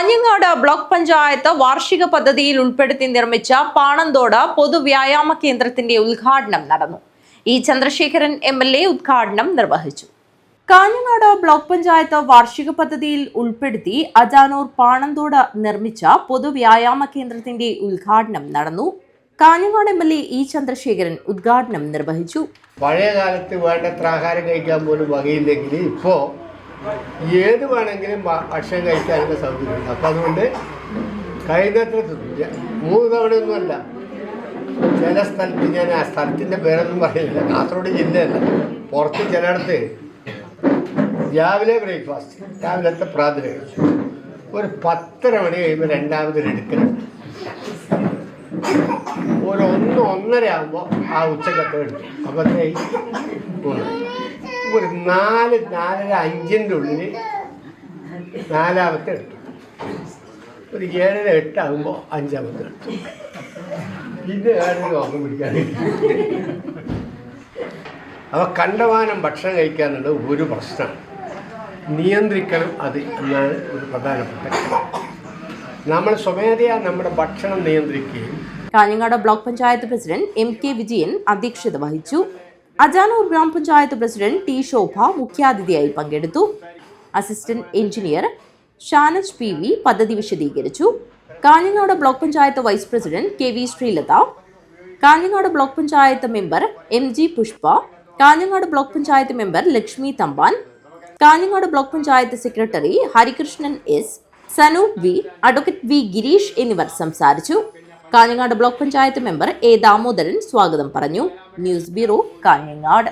Kanhangad block panchayat വാർഷിക പദ്ധതിയിൽ ഉൾപ്പെടുത്തി നിർമ്മിച്ച പാണന്തോട് പൊതുവ്യായാമ കേന്ദ്രത്തിന്റെ ഉദ്ഘാടനം നടന്നു. E Chandrasekharan M L A ഉദ്ഘാടനം നിർവഹിച്ചു. കാഞ്ഞങ്ങാട് ബ്ലോക്ക് പഞ്ചായത്ത് വാർഷിക പദ്ധതിയിൽ ഉൾപ്പെടുത്തി അജാനൂർ പാണന്തോട് നിർമ്മിച്ച പൊതുവ്യായാമ കേന്ദ്രത്തിന്റെ ഉദ്ഘാടനം നടന്നു. Kanhangad M L A E Chandrasekharan ഉദ്ഘാടനം നിർവഹിച്ചു. പഴയ കാലത്ത് വേണ്ടത്ര ആഹാരം കഴിക്കാൻ പോലും വകയില്ലെങ്കിൽ ഇപ്പോൾ ഏത് വേണമെങ്കിലും ഭക്ഷണം കഴിക്കാനുള്ള സൗകര്യമുണ്ട് അപ്പം അതുകൊണ്ട് കഴിയുന്നത്ര മൂന്ന് തവണയൊന്നുമല്ല ചില സ്ഥലത്ത് ഞാൻ ആ സ്ഥലത്തിന്റെ പേരൊന്നും പറയുന്നില്ല. കാസർഗോഡ് ജില്ലയല്ല. പുറത്ത് ചിലയിടത്ത് രാവിലെ ബ്രേക്ക്ഫാസ്റ്റ് രാവിലത്തെ പ്രാതൽ കഴിച്ചു ഒരു പത്തര മണി കഴിയുമ്പോൾ രണ്ടാമത് എടുക്കുന്നുണ്ട് ഒരു ഒന്ന് ഒന്നര ആകുമ്പോൾ ആ ഉച്ചക്കത്തെ മൂന്ന് ഒരു നാല് നാലര അഞ്ചിന്റെ ഉള്ളിൽ നാലാമത്തെ എട്ട്. ഒരു ഏഴര എട്ടാകുമ്പോൾ അഞ്ചാമത്തെ എട്ട്. പിന്നെ ഏഴര ഓർമ്മ പിടിക്കാൻ അവ കണ്ടമാനം ഭക്ഷണം കഴിക്കാനുള്ള ഒരു പ്രശ്നമാണ് നിയന്ത്രിക്കണം അത് എന്നാണ് ഒരു പ്രധാനപ്പെട്ട നമ്മൾ സ്വമേധയാ നമ്മുടെ ഭക്ഷണം നിയന്ത്രിക്കുകയും Kanhangad block panchayat president M K Vijayan അധ്യക്ഷത വഹിച്ചു. അജാനൂർ ഗ്രാമപഞ്ചായത്ത് പ്രസിഡന്റ് ടി ശോഭ മുഖ്യാതിഥിയായി പങ്കെടുത്തു. Assistant engineer Shanaj P V പദ്ധതി വിശദീകരിച്ചു. Kanhangad block panchayat vice president K V Sreelatha Kanhangad block panchayat member M G Pushpa Kanhangad block panchayat member Lakshmi Thampan Kanhangad block panchayat secretary Harikrishnan S Sanoop V advocate V Girish എന്നിവർ സംസാരിച്ചു. Kanhangad block panchayat member A Damodaran സ്വാഗതം പറഞ്ഞു. News bureau Kanhangad.